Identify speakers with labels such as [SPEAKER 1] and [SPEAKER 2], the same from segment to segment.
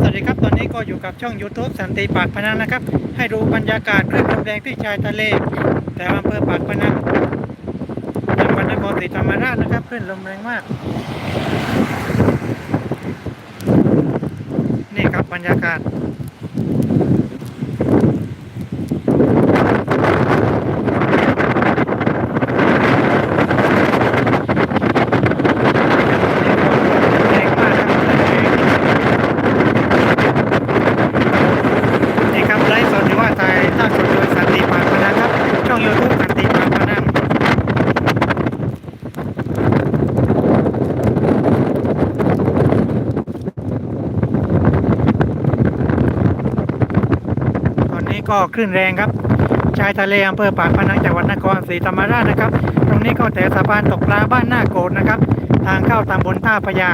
[SPEAKER 1] สวัสดีครับ ตอนนี้ก็อยู่กับช่อง YouTube สันติปากพนังนะครับ ให้ดูบรรยากาศคลื่นลมแรงที่ชายทะเล แต่อำเภอปากพนังจังหวัดนครศรีธรรมราชนะครับคลื่นลมแรงมาก นี่ครับบรรยากาศ แรงมากครับนี่ครับไลฟ์สดหรือว่าถ่ายท่าสดโดยสันติปากพนังครับ ช่องยูทูบสันติปากพนังตอนนี้ ก็คลื่นแรงครับ ชายทะเลอำเภอปากพนังจังหวัดนครศรีธรรมราชนะครับ ตรงนี้ก็แต่สะพานตกปลาบ้านหน้าโกดนะครับ ทางเข้าตำบลท่าพญา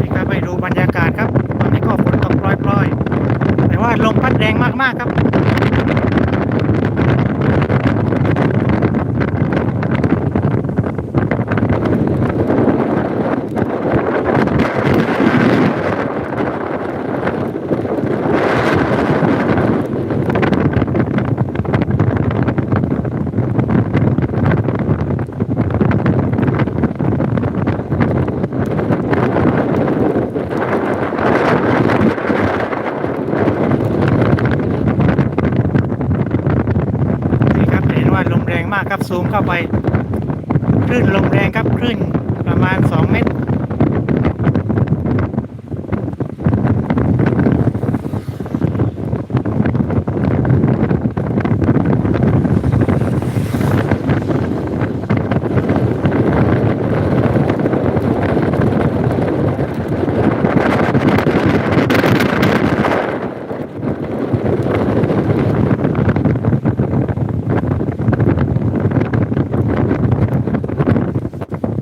[SPEAKER 1] นี่ครับไปดูบรรยากาศครับ ตอนนี้ก็ฝนตกปล่อยๆ แต่ว่าล มากครับ นี่ครับจะเห็นว่าลมแรงมากครับ สูงเข้าไป คลื่นลมแรงครับ คลื่นประมาณ 2 เมตร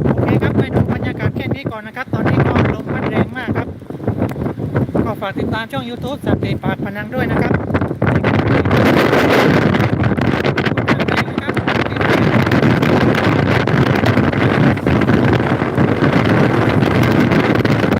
[SPEAKER 1] โอเคครับไปดูบรรยากาศแค่นี้ก่อนนะครับ ตอนนี้ก็ลมพัดแรงมากครับ ก็ ฝากติดตามช่อง YouTube สันติปาดพนังด้วยนะครับ